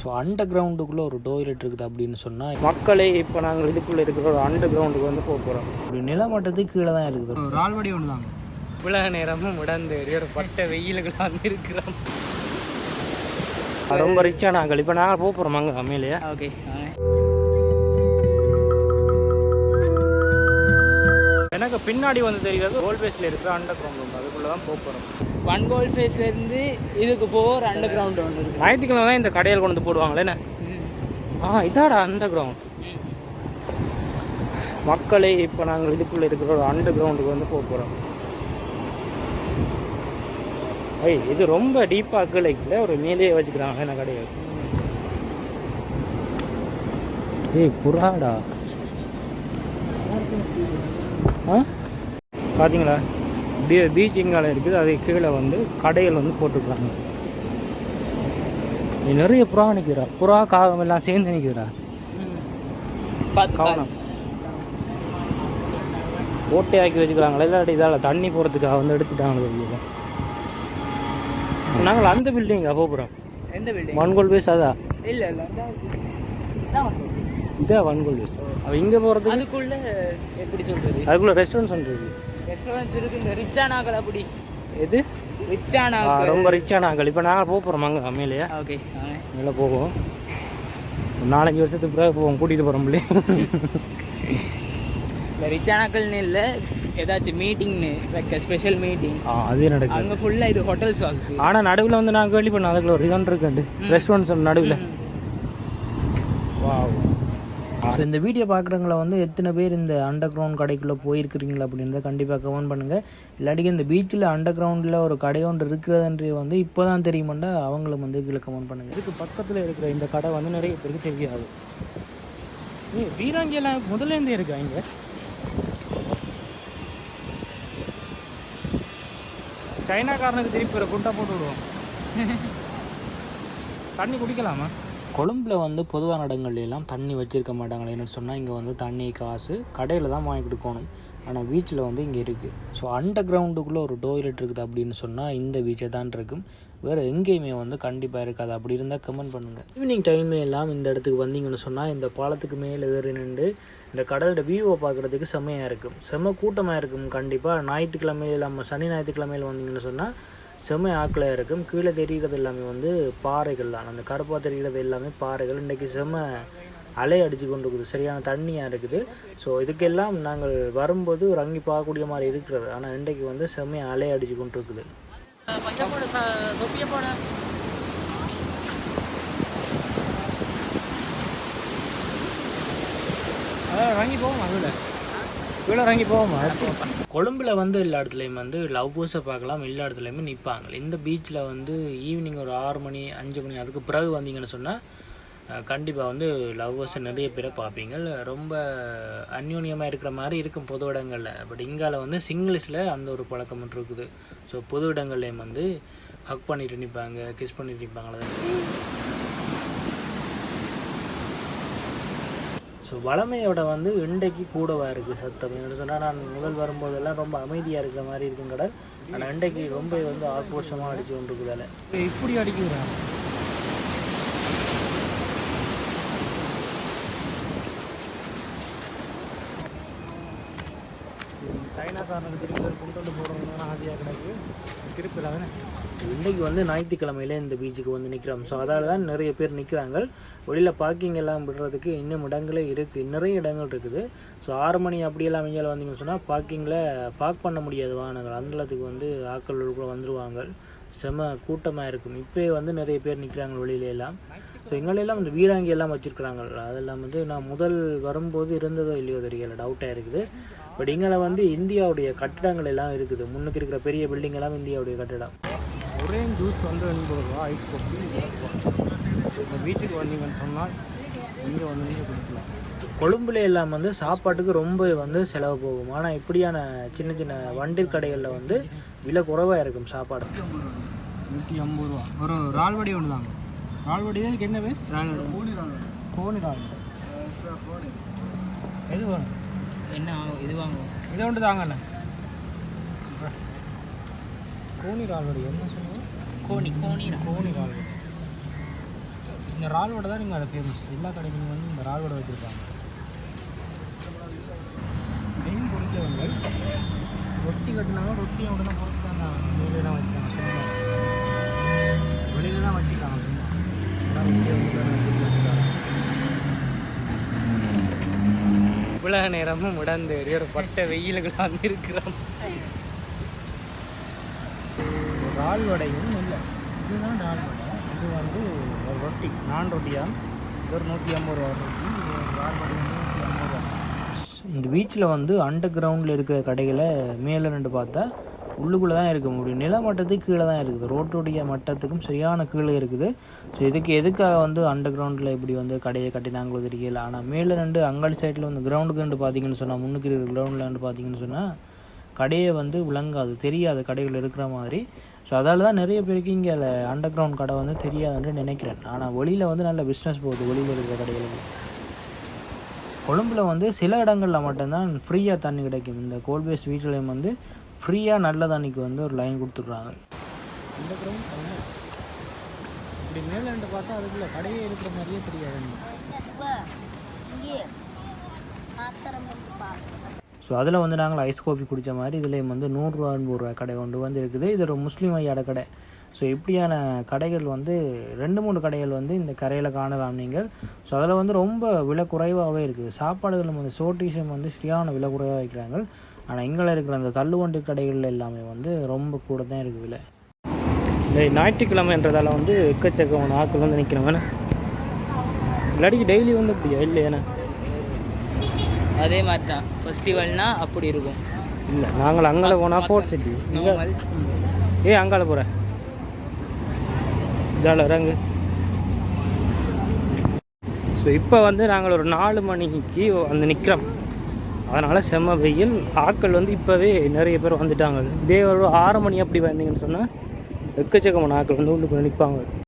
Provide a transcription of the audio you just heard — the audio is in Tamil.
ஸோ அண்டர் கிரவுண்டுக்குள்ளே ஒரு டோய்லெட் இருக்குது அப்படின்னு சொன்னால் மக்களே இப்போ நாங்கள் இதுக்குள்ளே இருக்கிற ஒரு அண்டர் கிரவுண்டுக்கு வந்து போக போகிறோம் இப்படி நிலமட்டத்துக்கு கீழே தான் இருக்குது. ஒரு ஆள்வடி ஒன்று தாங்க இவ்வளோ நேரமும் உடந்து ஒரு பட்ட வெயிலுக்கு வந்து இருக்கிறோம் ரொம்ப ரிச்சாக நாங்கள். இப்போ நாங்கள் போக போகிறோம் அங்கே அம்மையிலேயே. ஓகே எனக்கு பின்னாடி வந்து தெரிகிறது ரோல்வேஸில் இருக்கிற அண்டர் கிரவுண்ட் அதுக்குள்ளே தான் போக போகிறோம் ஒன் கோல் ஃபேஸ்லேருந்து இதுக்கு போக ஒரு அண்டர் கிரவுண்ட் ஒன்று இருக்கு. ஞாயிற்றுக்கிழமை தான் இந்த கடையில் கொண்டு போடுவாங்களே என்ன? ஆ இதாடா அண்டர் கிரவுண்ட் மக்களே இப்போ நாங்கள் இதுக்குள்ளே இருக்கிற ஒரு அண்டர் கிரவுண்டுக்கு வந்து போக போகிறோம் ஐய் இது ரொம்ப டீப்பாக கீழே ஒரு மேலேயே வச்சுக்கிறாங்க என்ன கிடையாது ஏய் புறாடா. ஆ? பார்த்தீங்களா பீ பீச் இங்கால இருக்குது. அது கீழே வந்து கடைகள் வந்து போட்டுருக்காங்க. நிறைய புறா நிற்கிறா. புறா காகம் எல்லாம் சேர்ந்து நிற்கிறா. கவனம். ஓட்டையாக்கி வச்சுக்கிறாங்களா இல்லாட்டி இதால் தண்ணி போகிறதுக்காக வந்து எடுத்துட்டாங்க வெளியே நாங்கள் அந்த பில்டிங்கா போகிறோம் எந்த பில்டிங் வன்கோல் பேஸ் அதா? இல்லை இல்லை இதா வன்கோல் பேஸ் அவள் இங்கே போகிறதுக்கு அதுக்குள்ள எப்படி சொல்றது? அதுக்குள்ளே ரெஸ்டாரண்ட்ஸ் இருக்குது ரெஸ்டாரண்ட்ஸ் இருக்கு இந்த ரிச்சானாக்கள் அப்படி. எது? ரிச்சானாக்கள் ரொம்ப ரிச்சான ஆக்கள். இப்போ நாங்கள் போக போகிறோம் அங்கே அம்மையிலையா. ஓகே மேலே போவோம். நாலஞ்சு வருஷத்துக்கு பிறகு போவோம் கூட்டிகிட்டு போகிறோம் பிள்ளை இந்த ரிச்சானாக்கள்னு இல்லை ஏதாச்சும் மீட்டிங்னு வைக்க ஸ்பெஷல் மீட்டிங் ஆ அதே நடக்குது. அங்கே ஃபுல்லாக இது ஹோட்டல்ஸ் வாக்கு ஆனால் நடுவில் வந்து நான் கேள்வி பண்ணேன் அதுக்குள்ள ஒரு ரிசார்ட் இருக்குண்டு ரெஸ்டாரண்ட்ஸ் நடுவில். வாவ் ஸோ இந்த வீடியோ பார்க்குறவங்கள வந்து எத்தனை பேர் இந்த அண்டர் கிரவுண்ட் கடைக்குள்ளே போயிருக்கிறீங்களா அப்படின்றத கண்டிப்பாக கமெண்ட் பண்ணுங்கள் இல்லாட்டிக்கு இந்த பீச்சில் அண்டர் கிரவுண்டில் ஒரு கடை ஒன்று இருக்கிறதுன்றது வந்து இப்போ தான் தெரியுமாண்டா? அவங்களும் வந்து கீழே கமெண்ட் பண்ணுங்கள் இதுக்கு பக்கத்தில் இருக்கிற இந்த கடை வந்து நிறைய பேருக்கு தெரியாது. ஏ வீராங்கியெல்லாம் முதல்ல இருக்கா இங்கே? சைனாக்காரனுக்கு திருப்பி ஒரு குண்டா போட்டு விடுவோம். தண்ணி குடிக்கலாமா? கொழும்பில் வந்து பொதுவான இடங்கள்லாம் எல்லாம் தண்ணி வச்சிருக்க மாட்டாங்களே சொன்னால் இங்கே வந்து தண்ணி காசு கடையில் தான் வாங்கி கொடுக்கணும். ஆனால் பீச்சில் வந்து இங்கே இருக்குது ஸோ அண்டர் கிரவுண்டுக்குள்ளே ஒரு டோய்லெட் இருக்குது அப்படின்னு சொன்னால் இந்த பீச்சை தான் இருக்கும். வேறு எங்கேயுமே வந்து கண்டிப்பாக இருக்காது. அப்படி இருந்தால் கமெண்ட் பண்ணுங்கள் ஈவினிங் டைம் எல்லாம் இந்த இடத்துக்கு வந்தீங்கன்னு சொன்னால் இந்த பாலத்துக்கு மேலே ஏறி நின்று இந்த கடலோட வியூவை பார்க்குறதுக்கு செம்மையாக இருக்கும். செம்ம கூட்டமாக இருக்கும் கண்டிப்பாக ஞாயிற்றுக்கிழமையில் நம்ம சனி ஞாயிற்றுக்கிழமையில் வந்தீங்கன்னு சொன்னால் செம்ம ஆக்கலாக இருக்கும். கீழே தெரிகிறது எல்லாமே வந்து பாறைகள் தான். அந்த கருப்பாக தெரிகிறது எல்லாமே பாறைகள். இன்றைக்கி செம்ம அலை அடித்து கொண்டு இருக்குது சரியான தண்ணியாக இருக்குது. ஸோ இதுக்கெல்லாம் நாங்கள் வரும்போது ரங்கி பார்க்கக்கூடிய மாதிரி இருக்கிறது. ஆனால் இன்றைக்கு வந்து செம்மையை அலை அடித்து கொண்டு இருக்குது அதான் இறங்கி போவோம் அதில் கீழே இறங்கி போவோமா கொழும்பில் வந்து எல்லா இடத்துலையும் வந்து லவ் பூஸை பார்க்கலாம் எல்லா இடத்துலையுமே நிற்பாங்க இந்த பீச்சில் வந்து ஈவினிங் ஒரு ஆறு மணி அஞ்சு மணி அதுக்கு பிறகு வந்தீங்கன்னு சொன்னால் கண்டிப்பாக வந்து லவ்வர்ஸை நிறைய பேரை பார்ப்பீங்க. ரொம்ப அந்யூன்யமாக இருக்கிற மாதிரி இருக்கும் பொது இடங்களில். பட் இங்கால வந்து சிங்கிள்ஸில் அந்த ஒரு பழக்கம் மட்டும் இருக்குது. ஸோ பொது இடங்கள்லேயும் வந்து ஹக் பண்ணிட்டு நிற்பாங்க கிஸ் பண்ணிட்டு நிற்பாங்களே ஸோ வளமையோட வந்து இன்றைக்கு கூடவா இருக்குது சத்தம். என்ன சொன்னால் நான் முதல் வரும்போதெல்லாம் ரொம்ப அமைதியாக இருக்கிற மாதிரி இருக்கும் கடல். ஆனால் இன்றைக்கு ரொம்ப வந்து ஆக்ரோஷமாக அடிச்சு கொண்டு இருக்குதால இப்படி அடிக்கிறாங்க சைனாக்காரனுக்கு திருப்பி ஒரு கொண்டு போடுறதுனால ஆசையாக கிடக்கு. திருப்பி தானே? இன்றைக்கு வந்து ஞாயிற்றுக்கிழமையில இந்த பீச்சுக்கு வந்து நிற்கிறோம் ஸோ அதால் தான் நிறைய பேர் நிற்கிறாங்க வெளியில் பார்க்கிங் எல்லாம் விடுறதுக்கு இன்னும் இடங்களே இருக்குது நிறைய இடங்கள் இருக்குது. ஸோ ஆறு மணி அப்படியெல்லாம் அமைஞ்சால் வந்தீங்கன்னு சொன்னால் பார்க்கிங்கில் பார்க் பண்ண முடியாது வாகனங்கள். அந்தளத்துக்கு வந்து ஆட்கள் கூட வந்துருவாங்க. செம கூட்டமாக இருக்கும். இப்போயே வந்து நிறைய பேர் நிற்கிறாங்க வெளியில எல்லாம். ஸோ எங்களெல்லாம் இந்த வீராங்கி எல்லாம் வச்சுருக்குறாங்க அதெல்லாம் வந்து நான் முதல் வரும்போது இருந்ததோ இல்லையோ தெரியல டவுட்டாக இருக்குது. பட் இங்கே வந்து இந்தியாவுடைய கட்டிடங்கள் எல்லாம் இருக்குது. முன்னுக்கு இருக்கிற பெரிய பில்டிங் எல்லாம் இந்தியாவுடைய கட்டிடம். ஒரே ஜூஸ் வந்து எண்பது ரூபா ஐஸ் கோப்பி இந்த பீச்சுக்கு வந்தீங்கன்னு சொன்னால் இங்கே வந்து நீங்கள் குடிக்கலாம். கொழும்புல எல்லாம் வந்து சாப்பாட்டுக்கு ரொம்ப வந்து செலவு போகும். ஆனால் இப்படியான சின்ன சின்ன வண்டில் கடைகளில் வந்து விலை குறைவாக இருக்கும் சாப்பாடு. நூற்றி ஐம்பது ரூபா. ஒரு ரால்வடி ஒன்று தாங்க ரால்வடி இதுக்கு என்ன பேர்? கோனி ரால் எது வேணும் என்ன இது வாங்குவோம். இதை ஒன்று தாங்கண்ணே. கோனி ரால்வடி என்ன சொல்லுவோம் கோணி கோணி கோனி ரால்வடி. இந்த இறால் வடை தான் நீங்கள் அதை ஃபேமஸ் எல்லா கடைகளும் வந்து இந்த இறால் வடை வச்சுருப்பாங்க மெயின் பிடிச்சவங்க ரொட்டி கட்டினாங்க ரொட்டியை உடனே பொறுத்து தான் வெளியில தான் வச்சுட்டாங்க சும்மா வெளியில தான் வச்சுட்டாங்க சும்மா அதான் ரொட்டியை வந்து உடனே தூக்கி வச்சுட்டாங்க. இவ்வளோ நேரமும் உடந்து ஒரு பட்ட வெயிலுக்கு வந்து இருக்கிறோம் இறால் வடையும் இல்லை. இதுதான் இறால் வடை இது வந்து ஒரு ரொட்டி நான் ரொட்டியா? இது ஒரு நூற்றி ஐம்பது ரூபா ரொட்டி. வடை நூற்றி ஐம்பது ரூபா. இந்த பீச்சில் வந்து அண்டர் கிரவுண்டில் இருக்கிற கடைகளை மேலே ரெண்டு பார்த்தா உள்ளுக்குள்ளே தான் இருக்க முடியும். நிலமட்டத்துக்கு கீழே தான் இருக்குது. ரோட்டுடைய மட்டத்துக்கும் சரியான கீழே இருக்குது. ஸோ இதுக்கு எதுக்காக வந்து அண்டர் கிரவுண்டில் இப்படி வந்து கடையை கட்டினாங்களோ தெரியல. ஆனால் மேலே ரெண்டு அங்காடி சைடில் வந்து கிரவுண்டுக்கு ரெண்டு பார்த்தீங்கன்னு சொன்னால் முன்னுக்கு இருக்கிற கிரவுண்டில் ரெண்டு பார்த்தீங்கன்னு சொன்னால் கடையை வந்து விளங்காது. தெரியாது. கடைகள் இருக்கிற மாதிரி. ஸோ அதால் தான் நிறைய பேருக்கு இங்கே அண்டர் கிரவுண்ட் கடை வந்து தெரியாதுன்னு நினைக்கிறேன். ஆனால் வெளியில் வந்து நல்ல பிஸ்னஸ் போகுது. வெளியில் இருக்கிற கடைகளுக்கு. கொழும்பில் வந்து சில இடங்களில் மட்டும்தான் ஃப்ரீயாக தண்ணி கிடைக்கும். இந்த கோல்பேஸ் பீச்லேயும் வந்து ஃப்ரீயாக நல்ல தண்ணிக்கு வந்து ஒரு லைன் கொடுத்துட்றாங்க. இந்த கிரவுண்ட் இப்படி மேலே பார்த்தா அதுக்குள்ள கடையே இருக்கிற மாதிரியே தெரியாது. ஸோ அதில் வந்து நாங்கள் ஐஸ் காஃபி குடித்த மாதிரி இதுலேயும் வந்து நூறுரூவா எண்பது ரூபா கடை கொண்டு வந்து இருக்குது இது ஒரு முஸ்லீம் ஐயாட கடை. ஸோ இப்படியான கடைகள் வந்து ரெண்டு மூணு கடைகள் வந்து இந்த கரையில் காணலாம் நீங்கள். ஸோ அதில் வந்து ரொம்ப விலை குறைவாகவே இருக்குது. சாப்பாடுகள் வந்து சோட்டிஷம் வந்து சரியான விலை குறைவாக வைக்கிறாங்க ஆனால் இங்கே இருக்கிற அந்த தள்ளுவண்டி கடைகள் எல்லாமே வந்து ரொம்ப கூட தான் இருக்குது விலை. இந்த ஞாயிற்றுக்கிழமைன்றதால வந்து எக்கச்சக்கமான ஆட்கள் வந்து நிற்கிறவங்க இல்லாட்டி டெய்லி வந்து இப்படியா இல்லையாண்ணே அதே மாதிரி தான் ஃபெஸ்டிவல்னா அப்படி இருக்கும். இல்லை நாங்கள் அங்கே போனால் ஃபோர்ட் சிட்டி. ஏ அங்கால போகிற இதால இறங்கு. ஸோ இப்போ வந்து நாங்கள் ஒரு நாலு மணிக்கு வந்து நிற்கிறோம் அதனால் செம்ம வெயில். ஆட்கள் வந்து இப்போவே நிறைய பேர் வந்துட்டாங்க. இதே ஒரு ஆறு மணி அப்படி வந்தீங்கன்னு சொன்னால் எக்கச்சக்கமான ஆட்கள் வந்து உள்ளுக்குள்ளே நிற்பாங்க